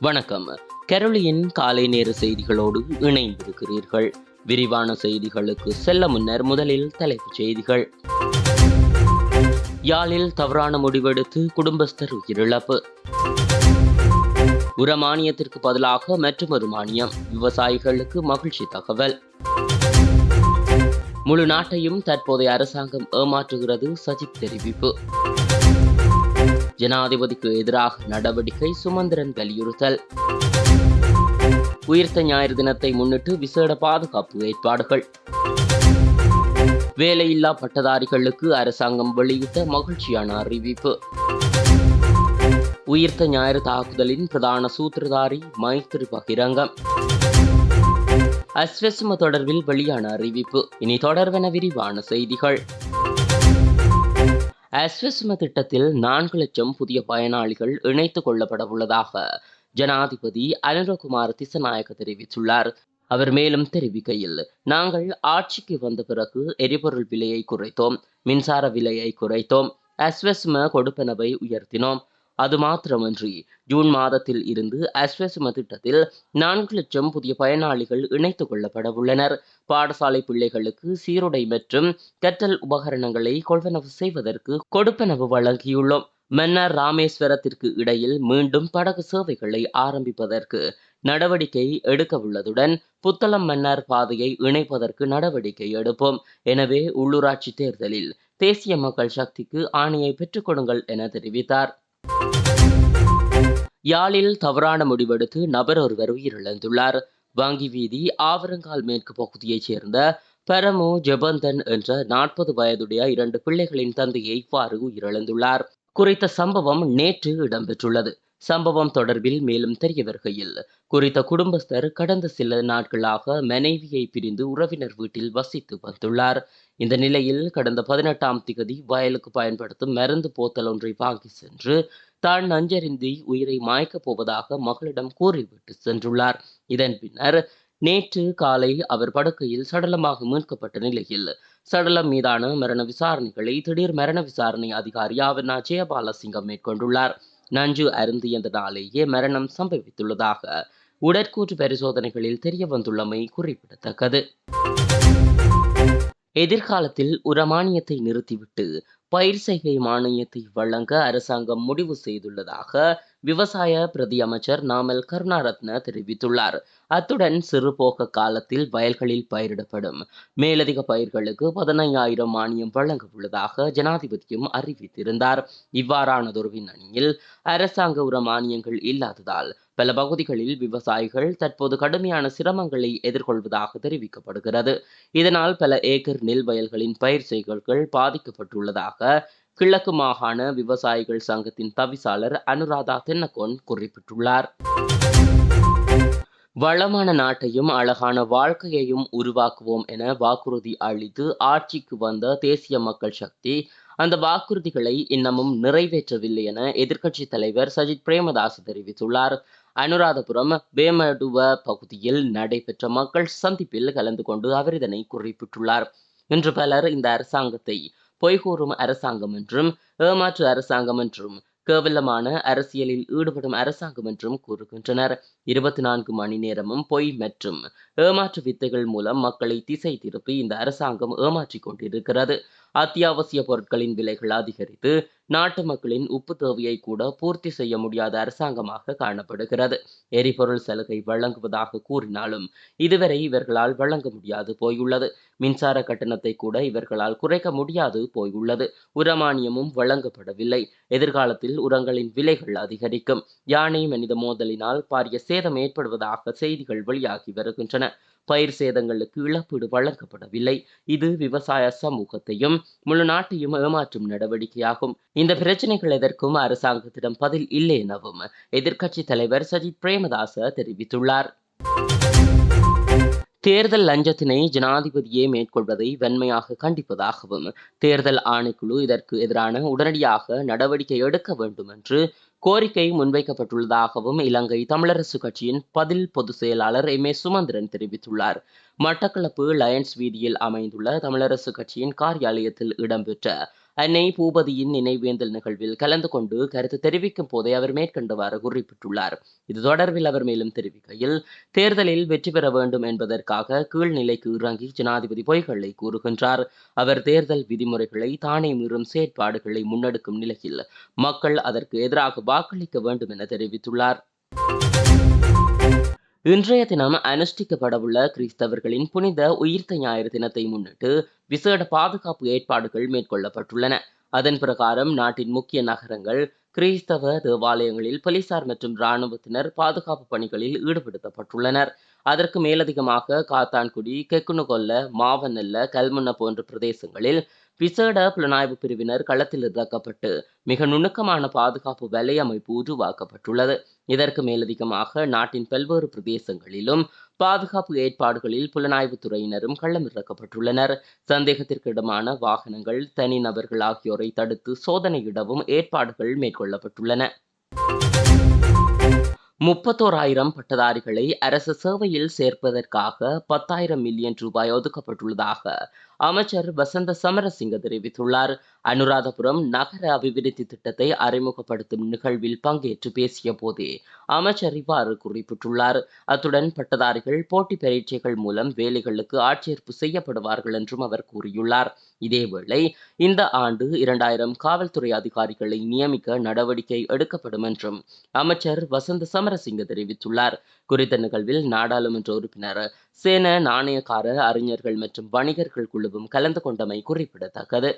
வணக்கம். கெரளியின் காலை நேர செய்திகளோடு இணைந்திருக்கிறீர்கள். விரிவான செய்திகளுக்கு செல்ல முன்னர் முதலில் தலைப்புச் செய்திகள். யாழில் தவறான முடிவெடுத்து குடும்பஸ்தர் உயிரிழப்பு. உரமானியத்திற்கு பதிலாக மற்றொரு மானியம் விவசாயிகளுக்கு மகிழ்ச்சி தகவல். முழு நாட்டையும் தற்போதைய அரசாங்கம் ஏமாற்றுகிறது சஜித் தெரிவிப்பு. ஜனாதிபதிக்கு எதிராக நடவடிக்கை சுமந்திரன் வலியுறுத்தல். உயிர்த்த ஞாயிறு தினத்தை முன்னிட்டு விசேட பாதுகாப்பு ஏற்பாடுகள். வேலையில்லா பட்டதாரிகளுக்கு அரசாங்கம் வெளியிட்ட மகிழ்ச்சியான அறிவிப்பு. உயிர்த்த ஞாயிறு தாக்குதலின் பிரதான சூத்திரதாரி மைத்திரி பகிரங்கம். அஸ்வசம தொடர்பில் வெளியான அறிவிப்பு. இனி தொடர்வென விரிவான செய்திகள். அஸ்வசும திட்டத்தில் நான்கு லட்சம் புதிய பயனாளிகள் இணைத்துக் கொள்ளப்பட உள்ளதாக ஜனாதிபதி அனுரகுமார் திசநாயக்க தெரிவித்துள்ளார். அவர் மேலும் தெரிவிக்கையில் நாங்கள் ஆட்சிக்கு வந்த பிறகு எரிபொருள் விலையை குறைத்தோம் மின்சார விலையை குறைத்தோம் அஸ்வஸ்ம கொடுப்பனவை உயர்த்தினோம். அது மாத்திரமன்றி ஜூன் மாதத்தில் இருந்து அஸ்வசும திட்டத்தில் நான்கு லட்சம் புதிய பயனாளிகள் இணைத்துக் கொள்ளப்பட உள்ளனர். பாடசாலை பிள்ளைகளுக்கு சீருடை மற்றும் கற்றல் உபகரணங்களை கொள்வனவு செய்வதற்கு கொடுப்பனவு வழங்கியுள்ளோம். மன்னார் ராமேஸ்வரத்திற்கு இடையில் மீண்டும் படகு சேவைகளை ஆரம்பிப்பதற்கு நடவடிக்கை எடுக்க உள்ளதுடன் புத்தளம் மன்னார் பாதையை இணைப்பதற்கு நடவடிக்கை எடுப்போம். எனவே உள்ளூராட்சி தேர்தலில் தேசிய மக்கள் சக்திக்கு ஆணையை பெற்றுக் கொடுங்கள் என தெரிவித்தார். யாழில் தவறான முடிவெடுத்து நபர் ஒருவர் உயிரிழந்துள்ளார். வங்கி வீதி ஆவரங்கால் மேற்கு பகுதியைச் சேர்ந்த பெரமு ஜெபந்தன் என்ற நாற்பது வயதுடைய இரண்டு பிள்ளைகளின் தந்தையை இவ்வாறு உயிரிழந்துள்ளார். குறித்த சம்பவம் நேற்று இடம்பெற்றுள்ளது. சம்பவம் தொடர்பில் மேலும் தெரிய வருகையில் குறித்த குடும்பஸ்தர் கடந்த சில நாட்களாக மனைவியை பிரிந்து உறவினர் வீட்டில் வசித்து வந்துள்ளார். இந்த நிலையில் கடந்த பதினெட்டாம் திகதி வயலுக்கு பயன்படுத்தும் மருந்து போத்தல் ஒன்றை வாங்கி சென்று தான் நஞ்சறிந்தி உயிரை மாய்க்கப் போவதாக மகளிடம் கூறிவிட்டு சென்றுள்ளார். இதன் பின்னர் நேற்று காலை அவர் படுக்கையில் சடலமாக மீட்கப்பட்ட நிலையில் சடலம் மீதான மரண விசாரணைகளை திடீர் மரண விசாரணை அதிகாரி ஆவர்ணா ஜெயபாலசிங்கம் மேற்கொண்டுள்ளார். நஞ்சு அருந்தியதனாலேயே மரணம் சம்பவித்துள்ளதாக உடற்கூற்று பரிசோதனைகளில் தெரிய வந்துள்ளமை குறிப்பிடத்தக்கது. எதிர்காலத்தில் உரமானியத்தை நிறுத்திவிட்டு பயிர் செய்கை மானியத்தை வழங்க அரசாங்கம் முடிவு செய்துள்ளதாக விவசாய பிரதி அமைச்சர் நாமல் கருணாரத்ன தெரிவித்துள்ளார். அத்துடன் சிறுபோக காலத்தில் வயல்களில் பயிரிடப்படும் மேலதிக பயிர்களுக்கு பதினையாயிரம் மானியம் வழங்க உள்ளதாக ஜனாதிபதியும் அறிவித்திருந்தார். இவ்வாறானதொரு பின்னணியில் அரசாங்க உர மானியங்கள் இல்லாததால் பல பகுதிகளில் விவசாயிகள் தற்போது கடுமையான சிரமங்களை எதிர்கொள்வதாக தெரிவிக்கப்படுகிறது. இதனால் பல ஏக்கர் நெல் வயல்களின் பயிர் செய்கைகள் பாதிக்கப்பட்டுள்ளதாக கிழக்கு மாகாண விவசாயிகள் சங்கத்தின் தவிசாளர் அனுராதா தென்னகோன் குறிப்பிட்டுள்ளார். வளமான நாட்டையும் அழகான வாழ்க்கையையும் உருவாக்குவோம் என வாக்குறுதி அளித்து ஆட்சிக்கு வந்த தேசிய மக்கள் சக்தி அந்த வாக்குறுதிகளை இன்னமும் நிறைவேற்றவில்லை என எதிர்க்கட்சி தலைவர் சஜித் பிரேமதாஸ் தெரிவித்துள்ளார். அனுராதபுரம் வேமடுவ பகுதியில் நடைபெற்ற மக்கள் சந்திப்பில் கலந்து கொண்டு அவர் இதனை குறிப்பிட்டுள்ளார். இன்று பலர் இந்த அரசாங்கத்தை பொய்கூறும் அரசாங்கம் என்றும் ஏமாற்று அரசாங்கம் என்றும் கேவலமான அரசியலில் ஈடுபடும் அரசாங்கம் என்றும் கூறுகின்றனர். இருபத்தி நான்கு மணி நேரமும் பொய் மற்றும் ஏமாற்று வித்தைகள் மூலம் மக்களை திசை திருப்பி இந்த அரசாங்கம் ஏமாற்றிக் கொண்டிருக்கிறது. அத்தியாவசிய பொருட்களின் விலைகள் அதிகரித்து நாட்டு மக்களின் உப்பு தேவையை கூட பூர்த்தி செய்ய முடியாத அரசாங்கமாக காணப்படுகிறது. எரிபொருள் சலுகை வழங்குவதாக கூறினாலும் இதுவரை இவர்களால் வழங்க முடியாது போயுள்ளது. மின்சார கட்டணத்தை கூட இவர்களால் குறைக்க முடியாது போயுள்ளது. உரமானியமும் வழங்கப்படவில்லை. எதிர்காலத்தில் உரங்களின் விலைகள் அதிகரிக்கும். யானை மனித மோதலினால் பாரிய சேதம் ஏற்படுவதாக செய்திகள் வெளியாகி வருகின்றன. பயிர் சேதங்களுக்கு இழப்பீடு வழங்கப்படவில்லை. இது விவசாய சமூகத்தையும் முழு நாட்டையும் ஏமாற்றும் நடவடிக்கையாகும். இந்த பிரச்சனைகள் எதற்கும் அரசாங்கத்திடம் பதில் இல்லை எனவும் எதிர்க்கட்சித் தலைவர் சஜித் பிரேமதாச தெரிவித்துள்ளார். தேர்தல் லஞ்சத்தினை ஜனாதிபதியே மேற்கொள்வதை வன்மையாக கண்டிப்பதாகவும் தேர்தல் ஆணைக்குழு இதற்கு எதிரான உடனடியாக நடவடிக்கை எடுக்க வேண்டும் என்று கோரிக்கை முன்வைக்கப்பட்டுள்ளதாகவும் இலங்கை தமிழரசு கட்சியின் பதில் பொதுச் செயலாளர் எம். ஏ. சுமந்திரன் தெரிவித்துள்ளார். மட்டக்களப்பு லயன்ஸ் வீதியில் அமைந்துள்ள தமிழரசு கட்சியின் காரியாலயத்தில் இடம்பெற்ற அன்னை பூபதியின் நினைவேந்தல் நிகழ்வில் கலந்து கொண்டு கருத்து தெரிவிக்கும் போதே அவர் மேற்கண்டவாறு குறிப்பிட்டுள்ளார். இது தொடர்பில் அவர் மேலும் தெரிவிக்கையில் தேர்தலில் வெற்றி பெற வேண்டும் என்பதற்காக கீழ்நிலைக்கு இறங்கி ஜனாதிபதி பொய்களை கூறுகின்றார். அவர் தேர்தல் விதிமுறைகளை தானே மீறும் செயற்பாடுகளை முன்னெடுக்கும் நிலையில் மக்கள் அதற்கு எதிராக வாக்களிக்க வேண்டும் என தெரிவித்துள்ளார். இன்றைய தினம் அனுஷ்டிக்கப்படவுள்ள கிறிஸ்தவர்களின் புனித உயிர்த்த ஞாயிறு தினத்தை முன்னிட்டு விசேட பாதுகாப்பு ஏற்பாடுகள் மேற்கொள்ளப்பட்டுள்ளன. அதன் பிரகாரம் நாட்டின் முக்கிய நகரங்கள் கிறிஸ்தவ தேவாலயங்களில் போலீசார் மற்றும் இராணுவத்தினர் பாதுகாப்பு பணிகளில் ஈடுபடுத்தப்பட்டுள்ளனர். அதற்கு மேலதிகமாக காத்தான்குடி கெக்குனுகொல்ல மாவநல்ல கல்முன்ன போன்ற பிரதேசங்களில் விசேட புலனாய்வு பிரிவினர் களத்தில் இறக்கப்பட்டு மிக நுணுக்கமான பாதுகாப்பு வலையமைப்பு உருவாக்கப்பட்டுள்ளது. இதற்கு மேலதிகமாக நாட்டின் பல்வேறு பிரதேசங்களிலும் பாதுகாப்பு ஏற்பாடுகளில் புலனாய்வு துறையினரும் களம் இறக்கப்பட்டுள்ளனர். சந்தேகத்திற்கிடமான வாகனங்கள் தனிநபர்கள் ஆகியோரை தடுத்து சோதனையிடவும் ஏற்பாடுகள் மேற்கொள்ளப்பட்டுள்ளன. முப்பத்தோராயிரம் பட்டதாரிகளை அரசு சேவையில் சேர்ப்பதற்காக பத்தாயிரம் மில்லியன் ரூபாய் ஒதுக்கப்பட்டுள்ளதாக அமைச்சர் வசந்த சமரசிங்க தெரிவித்துள்ளார். அனுராதபுரம் நகர அபிவிருத்தி திட்டத்தை அறிமுகப்படுத்தும் நிகழ்வில் பங்கேற்று பேசிய போதே அமைச்சர் இவ்வாறு குறிப்பிட்டுள்ளார். அத்துடன் பட்டதாரிகள் போட்டி பரீட்சைகள் மூலம் வேலைகளுக்கு ஆட்சேர்ப்பு செய்யப்படுவார்கள் என்றும் அவர் கூறியுள்ளார். இதேவேளை இந்த ஆண்டு இரண்டாயிரம் காவல்துறை அதிகாரிகளை நியமிக்க நடவடிக்கை எடுக்கப்படும் என்றும் அமைச்சர் வசந்த சமரசிங்க தெரிவித்துள்ளார். குறித்த நிகழ்வில் நாடாளுமன்ற உறுப்பினர் சேன நாணயக்கார அறிஞர்கள் மற்றும் வணிகர்கள் குழுவும் கலந்து கொண்டமை குறிப்பிடத்தக்கது.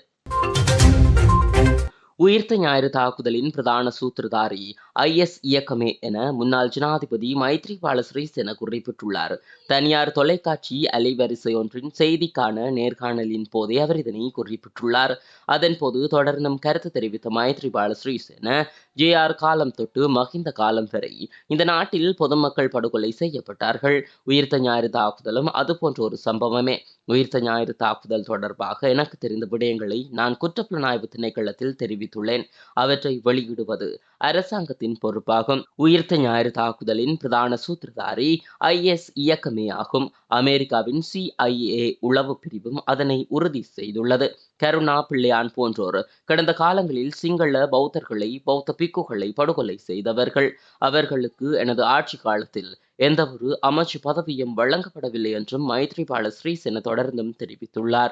உயிர்த்த ஞாயிறு தாக்குதலின் பிரதான சூத்திரதாரி ஐஎஸ் இயக்கமே என முன்னாள் ஜனாதிபதி மைத்ரிபால சிறிசேன குறிப்பிட்டுள்ளார் தனியார் தொலைக்காட்சி அலைவரிசை ஒன்றின் செய்திக்கான நேர்காணலின் போதே அவர் இதனை குறிப்பிட்டுள்ளார் அதன்போது தொடர்ந்தும் கருத்து தெரிவித்த மைத்ரிபால சிறிசேன ஜேஆர் காலம் தொட்டு மகிந்த காலம் வரை இந்த நாட்டில் பொதுமக்கள் படுகொலை செய்யப்பட்டார்கள். உயிர்த்த ஞாயிறு தாக்குதலும் அதுபோன்ற ஒரு சம்பவமே. உயிர்த்த ஞாயிறு தாக்குதல் தொடர்பாக எனக்கு தெரிந்த விடயங்களை நான் குற்றப்புலனாய்வு திணைக்களத்தில் தெரிவித்துள்ளேன். அவற்றை வெளியிடுவது அரசாங்கத்தின் பொறுப்பாகும். உயிர்த்த ஞாயிறு தாக்குதலின் பிரதான சூத்திரதாரி ஐஎஸ் இயக்கமே ஆகும். அமெரிக்காவின் சிஐஏ உளவு பிரிவும் அதனை உறுதி செய்துள்ளது. கருணா பிள்ளையான் போன்றோர் கடந்த காலங்களில் சிங்கள பௌத்தர்களை பௌத்த பிக்குகளை படுகொலை செய்தவர்கள். அவர்களுக்கு எனது ஆட்சி காலத்தில் எந்தவொரு அமைச்சு பதவியும் வழங்கப்படவில்லை என்றும் மைத்ரிபால ஸ்ரீசென தொடர்ந்தும் தெரிவித்துள்ளார்.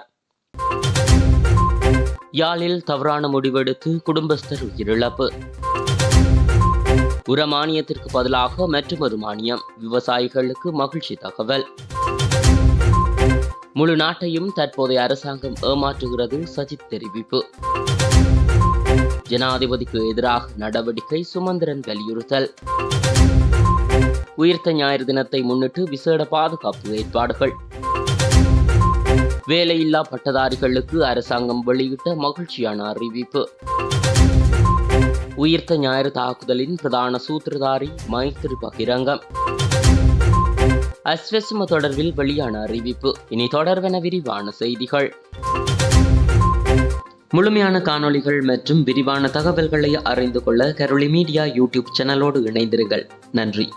யாழில் தவறான முடிவெடுத்து குடும்பஸ்தர் உயிரிழப்பு. உர மானியத்திற்கு பதிலாக மற்றொரு மானியம் விவசாயிகளுக்கு மகிழ்ச்சி தகவல். முழு நாட்டையும் தற்போதைய அரசாங்கம் ஏமாற்றுகிறது சஜித் தெரிவிப்பு. ஜனாதிபதிக்கு எதிராக நடவடிக்கை சுமந்திரன் வலியுறுத்தல். உயிர்த்த ஞாயிறு தினத்தை முன்னிட்டு விசேட பாதுகாப்பு ஏற்பாடுகள். வேலையில்லா பட்டதாரிகளுக்கு அரசாங்கம் வெளியிட்ட மகிழ்ச்சியான அறிவிப்பு. உயிர்த்த ஞாயிறு தாக்குதலின் பிரதான சூத்திரதாரி மைத்திரி பகிரங்கம். அஸ்வசிம தொடர்பில் வெளியான அறிவிப்பு. இனி தொடர்வென விரிவான செய்திகள். முழுமையான காணொளிகள் மற்றும் விரிவான தகவல்களை அறிந்து கொள்ள கரோலி மீடியா யூடியூப் சேனலோடு இணைந்திருங்கள். நன்றி.